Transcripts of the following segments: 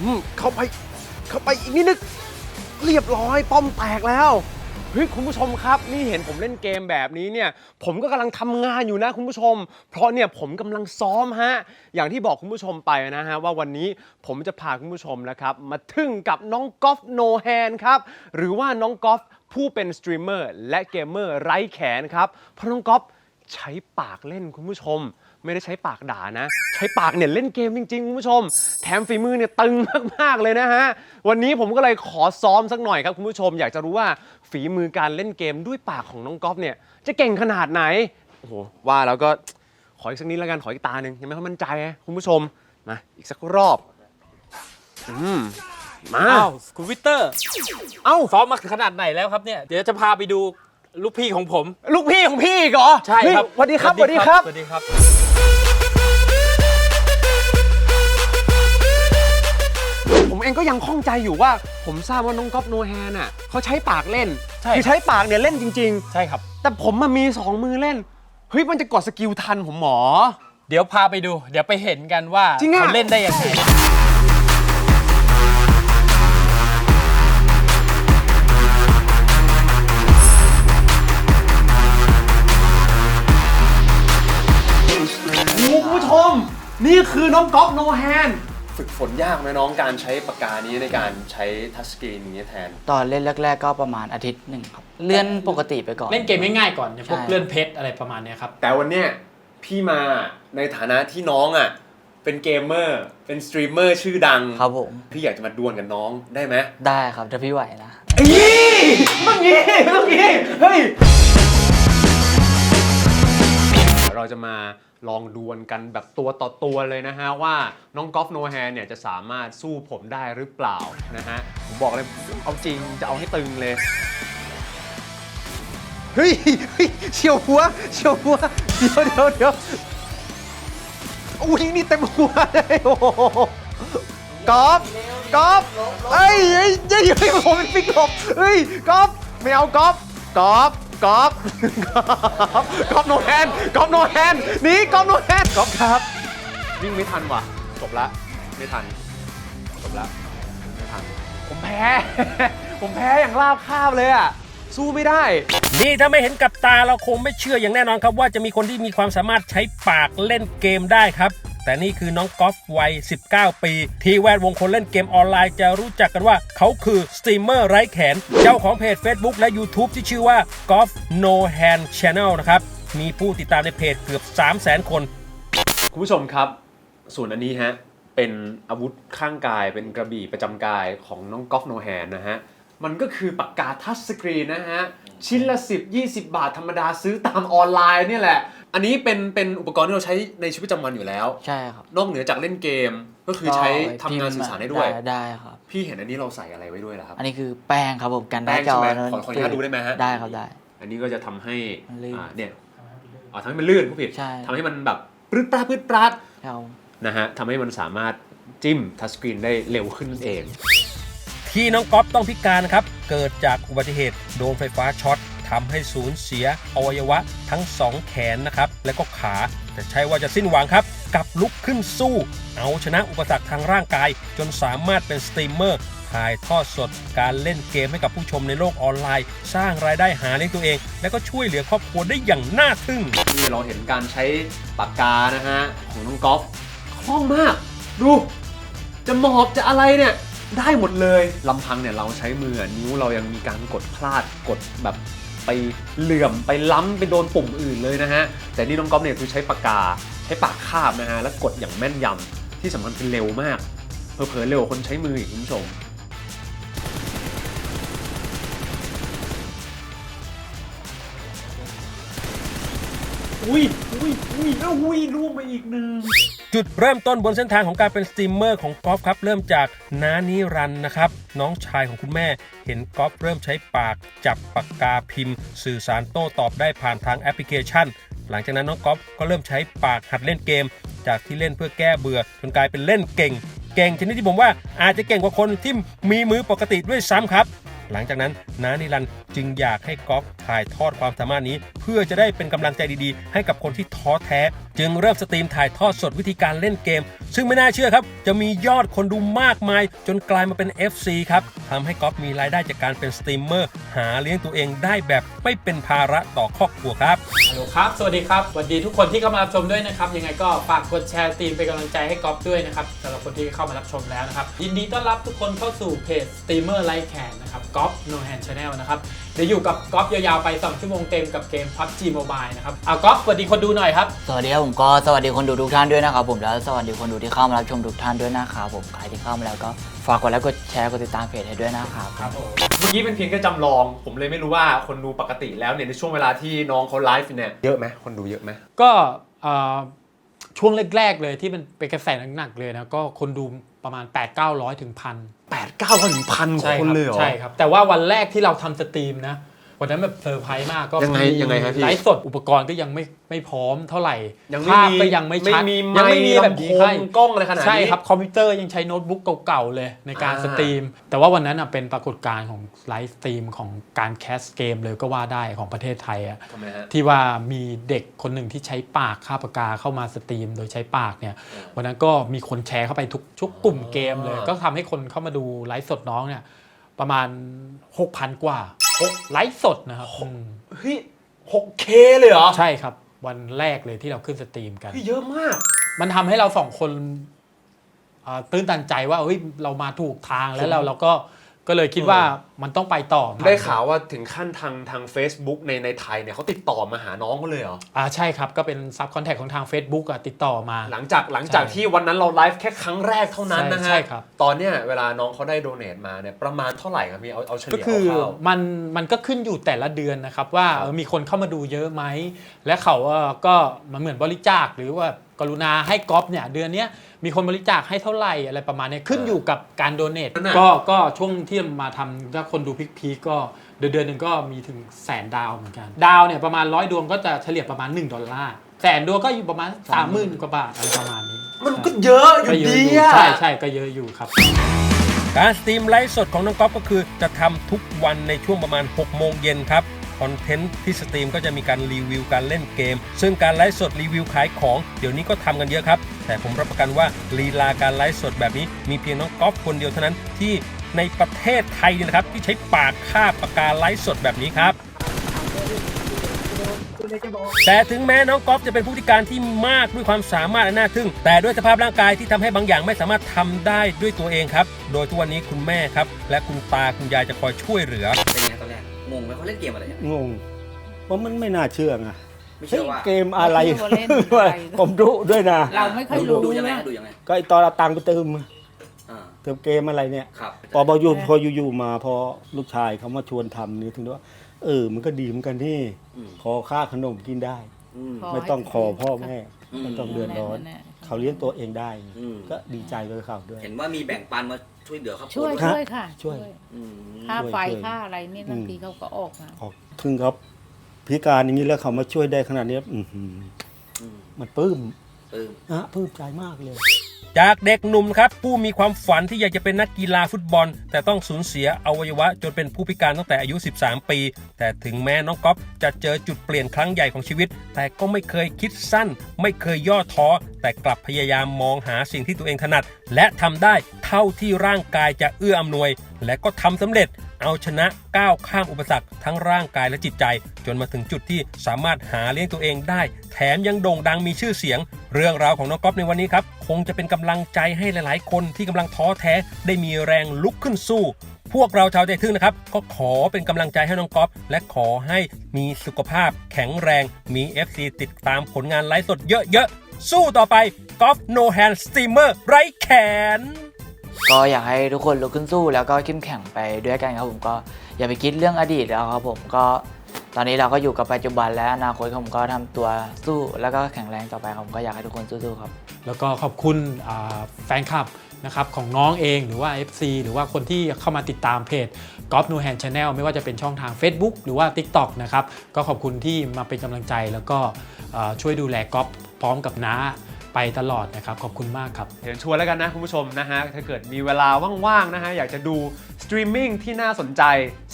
อืมเข้าไป เข้าไปอีกนิดนึงเรียบร้อยป้อมแตกแล้ว เฮ้ยคุณผู้ชมครับ นี่เห็นผมเล่นเกมแบบนี้เนี่ย ผมก็กำลังทำงานอยู่นะคุณผู้ชม เพราะเนี่ยผมกำลังซ้อมฮะ อย่างที่บอกคุณผู้ชมไปนะฮะ ว่าวันนี้ผมจะพาคุณผู้ชมนะครับ มาทึ่งกับน้องกอล์ฟโนแฮนครับ หรือว่าน้องกอล์ฟผู้เป็นสตรีมเมอร์และเกมเมอร์ไร้แขนครับ เพราะน้องกอล์ฟใช้ปากเล่นคุณผู้ชม ไม่ได้ใช้ปากด่านะ ใช้ปากเนี่ยเล่นเกมจริงๆคุณผู้ชม แถมฝีมือเนี่ยตึงมากๆเลยนะฮะ วันนี้ผมก็เลยขอซ้อมสักหน่อยครับคุณผู้ชม อยากจะรู้ว่าฝีมือการเล่นเกมด้วยปากของน้องก๊อฟเนี่ยจะเก่งขนาดไหน โอ้โหว่าแล้วก็ขออีกสักนิดแล้วกันขออีกตาหนึ่งยังไม่ค่อยมั่นใจนะคุณผู้ชมมาอีกสักรอบอืมมาอ้าวคุณวิกเตอร์ เอ้า ซ้อมมาขนาดไหนแล้วครับเนี่ย เดี๋ยวจะพาไปดู ลูกพี่ของผม ลูกพี่ของพี่อีกเหรอใช่ครับเฮ้ยสวัสดีครับสวัสดีครับ สวัสดีครับ ผมเองก็ยังข้องใจอยู่ว่า ผมทราบว่าน้องก๊อฟโนแฮนอะเขาใช้ปากเล่นใช่ คือใช้ปากเนี่ยเล่นจริง ใช่ครับ ๆ แต่ผมมามีสองมือเล่นเฮ้ยมันจะกดสกิลทันผมหมอ เดี๋ยวพาไปดู เดี๋ยวไปเห็นกันว่าจริงอะ เขาเล่นได้ยังไง คือน้องก๊อฟโนแฮนฝึกฝนยากไหมน้องการใช้ปากกานี้ในการใช้ทัชสกรีนอย่างนี้ยแทน ตอนเล่นแรก ๆ ก็ประมาณอาทิตย์หนึ่งครับ เลื่อนปกติไปก่อน เล่นเกมง่ายๆก่อนอย่างพวกใช่ เลื่อนเพชรอะไรประมาณเนี้ยครับ แต่วันเนี้ยพี่มาในฐานะที่น้องอะเป็นเกมเมอร์เป็นสตรีมเมอร์ชื่อดังครับผม พี่อยากจะมาดวลกับน้องได้ไหมได้ครับถ้าพี่ไหวนะเอ้ยเมื่อกี้เมื่อกี้เฮ้ยเราจะมา ลองดวลกันแบบตัวต่อตัวเลยนะฮะ ว่าน้องกอล์ฟโนแฮนเนี่ยจะสามารถสู้ผมได้หรือเปล่านะฮะ ผมบอกเลยเอาจริงจะเอาให้ตึงเลย เฮ้ยเฮ้ยเฉียวหัวเฉียวหัว เดี๋ยวเดี๋ยวเดี๋ยวอุ้ยนี่เต็มหัวเลยโอ้โหกอล์ฟกอล์ฟเอ้ยเฮ้ยเฮ้ยเฮ้ยผมเป็นฟิกหลบเฮ้ยกอล์ฟไม่เอากอล์ฟกอล์ฟ กอล์ฟกอล์ฟกอฟโนแฮนกอล์ฟโนแฮนหนี่กอล์ฟโนแฮนกอล์ฟครับวิ่งไม่ทันว่ะจบละไม่ทันจบละไม่ทัน ผมแพ้ ผมแพ้อย่างราบคาบเลยอะสู้ไม่ได้ นี่ถ้าไม่เห็นกับตาเราคงไม่เชื่ออย่างแน่นอนครับ ว่าจะมีคนที่มีความสามารถใช้ปากเล่นเกมได้ครับ แต่นี่คือน้องกอล์ฟวัย 19 ปี ที่แวดวงคนเล่นเกมออนไลน์จะรู้จักกันว่าเขาคือสตรีมเมอร์ไร้แขน เจ้าของเพจ Facebook และ YouTube ที่ชื่อว่า Golf No Hand Channel นะครับ มีผู้ติดตามในเพจเกือบ 300,000 คน คุณผู้ชมครับ ส่วนอันนี้ฮะ เป็นอาวุธข้างกายเป็นกระบี่ประจำกายของน้องกอล์ฟโนแฮนนะฮะ มันก็คือปากกาทัชสกรีนนะฮะ ชิ้นละ 10 20 บาทธรรมดาซื้อตามออนไลน์เนี่ยแหละ อันนี้เป็นเป็นอุปกรณ์ที่เราใช้ในชีวิตประจำวันอยู่แล้ว ใช่ครับนอกเหนือจากเล่นเกมก็คือใช้ทำงานสื่อสารได้ด้วย ได้ครับ พี่เห็นอันนี้เราใส่อะไรไว้ด้วยล่ะครับ อันนี้คือแป้งครับผมกันได้แป้งจอใช่ไหมขอขออนุญาตดูได้ไหมฮะ ได้ครับได้ อันนี้ก็จะทำให้มันลื่นอ่าเนี่ยอ๋อทำให้มันลื่นผู้ผิดใช่ ทำให้มันแบบปรื้ดปราดปรื้ดปราดเรานะฮะทำให้มันสามารถจิ้มทัชสกรีนได้เร็วขึ้นนั่นเอง ที่น้องก๊อฟต้องพิการนะครับ เกิดจากอุบัติเหตุโดนไฟฟ้าช็อต ทำให้สูญเสียอวัยวะทั้งสองแขนนะครับและก็ขา แต่ใช่ว่าจะสิ้นหวังครับกลับลุกขึ้นสู้ เอาชนะอุปสรรคทางร่างกาย จนสามารถเป็นสตรีมเมอร์ถ่ายทอดสดการเล่นเกมให้กับผู้ชมในโลกออนไลน์ สร้างรายได้หาเลี้ยงตัวเอง และก็ช่วยเหลือครอบครัวได้อย่างน่าทึ่งที่เราเห็นการใช้ปากกานะฮะ ของน้องกอล์ฟคล่องมาก ดู จะหมอบจะอะไรเนี่ย ได้หมดเลยลำพังเนี่ยเราใช้มือนิ้วเรายังมีการกดพลาดกดแบบ ไปเหลื่อมไปล้ำไปโดนปุ่มอื่นเลยนะฮะ แต่นี่น้องก๊อฟเนี่ยคือใช้ปากกาใช้ปากคาบนะฮะแล้วกดอย่างแม่นยำที่สำคัญคือเร็วมากเผลอๆเร็วคนใช้มืออีกคุณผู้ชม อุ้ยอุ้ยอุ้ยแล้วอุ้ยล่วงไปอีกหนึ่งจุดเริ่มต้นบนเส้นทางของการเป็นสตรีมเมอร์ของกอล์ฟครับ เริ่มจากน้านิรันนะครับ น้องชายของคุณแม่ เห็นกอล์ฟเริ่มใช้ปาก จับปากกาพิมพ์ สื่อสารโต้ตอบได้ผ่านทางแอปพลิเคชัน หลังจากนั้นน้องกอล์ฟก็เริ่มใช้ปากหัดเล่นเกม จากที่เล่นเพื่อแก้เบื่อจนกลายเป็นเล่นเก่ง เก่งชนิดที่ผมว่าอาจจะเก่งกว่าคนที่มีมือปกติด้วยซ้ำครับ หลังจากนั้นน้านิรันจึงอยากให้กอล์ฟถ่ายทอดความสามารถนี้ เพื่อจะได้เป็นกำลังใจดีๆ ให้กับคนที่ท้อแท้ จึงเริ่มสตรีมถ่ายทอดสดวิธีการเล่นเกม ซึ่งไม่น่าเชื่อครับ จะมียอดคนดูมากมาย จนกลายมาเป็น FC ครับทำให้ก๊อฟมีรายได้จากการเป็นสตรีมเมอร์ หาเลี้ยงตัวเองได้แบบไม่เป็นภาระต่อครอบครัวครับฮัลโหลครับ สวัสดีครับ สวัสดีทุกคนที่เข้ามารับชมด้วยนะครับ ยังไงก็ฝากกดแชร์ตีมเป็นกำลังใจให้ก๊อฟด้วยนะครับสำหรับคนที่เข้ามารับชมแล้วนะครับ ยินดีต้อนรับทุกคนเข้าสู่เพจสตรีมเมอร์ไลท์แคนนะครับก๊อฟโนแฮนชาแนลนะครับ ดี๋ยวอยู่กับก๊อฟยาวๆไป2ชั่วโมงเต็มกับเกม PUBG Mobile นะครับเอาก๊อฟสวัสดีคนดูหน่อยครับ สวัสดีครับผมก็สวัสดีคนดูทุกท่านด้วยนะครับผมแล้วสวัสดีคนดูที่เข้ามารับชมทุกท่านด้วยนะครับผมใครที่เข้ามาแล้วก็ฝากกดไลค์กดแชร์กดติดตามเพจให้ด้วยนะครับครับผมเมื่อกี้เป็นเพียงแค่จำลอง ผมเลยไม่รู้ว่าคนดูปกติแล้วเนี่ยในช่วงเวลาที่น้องเขาไลฟ์เนี่ยเยอะไหมคนดูเยอะไหมก็เอ่อ ช่วงแรก ๆ เลยที่มันเป็นกระแสหนักๆเลยนะก็คนดูประมาณ 8 9 0 0ถึงพันแปดเก้าพันถึงพันใช่คนครับเลยเหรอ ใช่ครับ แต่ว่าวันแรกที่เราทำสตรีมนะ วันนั้นแบบเซอร์ไพรส์มากก็ยังไงมียังไงครับพี่ไลฟ์สดอุปกรณ์ก็ยังไม่ไม่พร้อมเท่าไหร่ยังไม่ภาพมีก็ยังไม่ชัดไม่มียังไม่มีไมค์แบบนี้ลำโพงใช่กล้องอะไรขนาดนี้ใช่ครับคอมพิวเตอร์ยังใช้โน้ตบุ๊กเก่าๆเลยในการอ่าสตรีม แต่ว่าวันนั้นอะเป็นปรากฏการณ์ของไลฟ์สตรีมของการแคสเกมเลยก็ว่าได้ของประเทศไทยอะทำไมฮะที่ว่ามีเด็กคนหนึ่งที่ใช้ปากคาบปากกาเข้ามาสตรีม โดยใช้ปากเนี่ยวันนั้นก็มีคนแชร์เข้าไปทุกทุกกลุ่มเกมเลยอ๋อก็ทำให้คนเข้ามาดูไลฟ์สดน้องเนี่ยประมาณ 6,000 กว่า ไลฟ์สดนะครับอืมเฮ้ย 6K เลยเหรอใช่ครับ วันแรกเลยที่เราขึ้นสตรีมกัน เฮ้ยเยอะมาก มันทำให้เราสองคนอ่าตื้นตันใจว่าเฮ้ยเรามาถูกทางแล้วเราเราก็ก็เลยคิดว่า มันต้องไปต่อได้ข่าวว่าถึงขั้นทางทาง Facebook ในในไทยเนี่ยเขาติดต่อมาหาน้องเขาเลยเหรออ่าใช่ครับก็เป็นซับคอนแทคของทาง Facebook อะติดต่อมา หลังจากหลังจากใช่ที่วันนั้นเราไลฟ์แค่ครั้งแรกเท่านั้นนะใช่ฮะใช่ครับตอนเนี้ยเวลาน้องเขาได้โดเนทมาเนี่ยประมาณเท่าไหร่ครับพี่เอาเอาเฉก็ลี่ยคือคร่าวมันมันก็ขึ้นอยู่แต่ละเดือนนะครับว่าครับเออมีคนเข้ามาดูเยอะไหมและเขาเอ่อก็มันเหมือนบริจาคหรือว่ากรุณาให้ก๊อฟเนี่ยเดือนเนี้ยมีคนบริจาคให้เท่าไหร่อะไรประมาณเนี้ยขึ้นอยู่กับการโดเนทนั่นน่ะก็ก็ช่วงที่มาทำถ้าคนดูพิกพีก็เดือนเดือนหนึ่งก็มีถึงแสนดาวเหมือนกัน ดาวเนี่ยประมาณร้อยดวงก็จะเฉลี่ยประมาณ 1 ดอลลาร์แสนดวงก็อยู่ประมาณสามหมื่นกว่าบาทอะไรประมาณนี้ๆมันก็เยอะอยู่ก็เยอะดีอยู่อะ ใช่ใช่ก็เยอะอยู่ครับ การสตรีมไลฟ์สดของน้องก๊อฟก็คือจะทำทุกวันในช่วงประมาณ 6 โมงเย็นครับ คอนเทนต์ที่สตรีมก็จะมีการรีวิวการเล่นเกม ซึ่งการไลฟ์สดรีวิวขายของ เดี๋ยวนี้ก็ทำกันเยอะครับ แต่ผมรับประกันว่าลีลาการไลฟ์สดแบบนี้มีเพียงน้องก๊อฟคนเดียวเท่านั้นที่ ในประเทศไทยเนี่ยนะครับ ที่ใช้ปากคาบปากกาไลฟ์สดแบบนี้ครับ แต่ถึงแม้น้องก๊อฟจะเป็นผู้พิการที่มากด้วยความสามารถและน่าทึ่ง แต่ด้วยสภาพร่างกายที่ทำให้บางอย่างไม่สามารถทำได้ด้วยตัวเองครับ โดยทุกวันนี้คุณแม่ครับ และคุณตาคุณยายจะคอยช่วยเหลือเป็นไงตอนแรกงงไหมเขาเล่นเกมอะไรเนี่ยงงเพราะมันไม่น่าเชื่อไงไม่เชื่อว่าเฮ้ยเกมอะไรไม่เชื่อว่าเล่นอะไร ผมดูด้วยนะ เราไม่ค่อยดูรู้ดูยังไงนะดูยังไงก็ไอตอนเราตังค์ไปเติมอ่า เติมเกมอะไรเนี่ยครับพอพออยู่พออยู่ๆมาพอลูกชายเขามาชวนทำนี่ถึงได้ว่า เออ มันก็ดีเหมือนกันที่อืมขอค่าขนมกินได้ อืมขอไม่ต้องขอพ่อแม่อืม ไม่ต้องเดือดร้อนแน่ๆเขาเลี้ยงตัวเองได้ อืม ก็ดีใจกับเขาด้วย เห็นว่ามีแบ่งปันมาช่วยเหลือครอบครัช่วยด้ฮะช่วยค่ะช่วย อืมค่าไฟช่วยค่าอะไรนี่บางอืมทีเขาก็ออกมาออกถึงเขาพิการอย่างนี้แล้วเขามาช่วยได้ขนาดนี้อื้อหืออืมมันปลื้มปลื้มนะปลื้มใจมากเลย จากเด็กหนุ่มครับ ผู้มีความฝันที่อยากจะเป็นนักกีฬาฟุตบอล แต่ต้องสูญเสียอวัยวะ จนเป็นผู้พิการตั้งแต่อายุ 13 ปี แต่ถึงแม้น้องก๊อฟจะเจอจุดเปลี่ยนครั้งใหญ่ของชีวิต แต่ก็ไม่เคยคิดสั้น ไม่เคยย่อท้อ แต่กลับพยายามมองหาสิ่งที่ตัวเองถนัด และทำได้เท่าที่ร่างกายจะเอื้ออำนวย และก็ทำสำเร็จ เอาชนะก้าวข้ามอุปสรรคทั้งร่างกายและจิตใจ จนมาถึงจุดที่สามารถหาเลี้ยงตัวเองได้ แถมยังโด่งดังมีชื่อเสียง เรื่องราวของน้องก๊อฟในวันนี้ครับ คงจะเป็นกำลังใจให้หลายๆ คนที่กำลังท้อแท้ได้มีแรงลุกขึ้นสู้ พวกเราชาวใจทึ่งนะครับ ก็ขอเป็นกำลังใจให้น้องก๊อฟและขอให้มีสุขภาพ แข็งแรง มี FC ติดตามผลงานไลฟ์สดเยอะๆสู้ต่อไปก๊อฟโนแฮนสตีมเมอร์ไร้แขน ก็อยากให้ทุกคนลุกขึ้นสู้แล้วก็เข้มแข็งไปด้วยกันครับผมก็อย่าไปคิดเรื่องอดีตแล้วครับผมก็ตอนนี้เราก็อยู่กับปัจจุบันและอนาคตผมก็ทำตัวสู้แล้วก็แข็งแรงต่อไปครับผมก็อยากให้ทุกคนสู้ๆครับ แล้วก็ขอบคุณอ่าแฟนคลับนะครับของน้องเองหรือว่า FC หรือว่าคนที่เข้ามาติดตามเพจ g o l f No Hand Channel ไม่ว่าจะเป็นช่องทาง Facebook หรือว่า TikTok นะครับ ก็ขอบคุณที่มาเป็นกำลังใจแล้วก็อ่าช่วยดูแลกอล์ฟพร้อมกับน้า ไปตลอดนะครับ ขอบคุณมากครับ เดี๋ยวชวนแล้วกันนะคุณผู้ชมนะฮะ ถ้าเกิดมีเวลาว่างๆนะฮะ อยากจะดูสตรีมมิ่งที่น่าสนใจ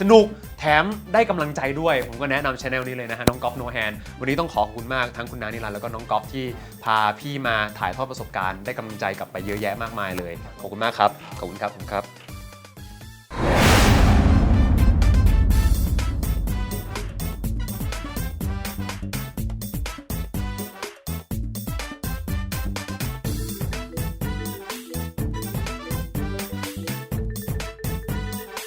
สนุกแถมได้กำลังใจด้วย ผมก็แนะนำช anel นี้เลยนะฮะ น้องก๊อฟโนแฮนวันนี้ต้องขอขอบคุณมากทั้งคุณนานิรันดร์แล้วก็น้องก๊อฟที่พาพี่มาถ่ายทอดประสบการณ์ได้กำลังใจกลับไปเยอะแยะมากมายเลย ขอบคุณมากครับ ขอบคุณครับ ขอบคุณครับ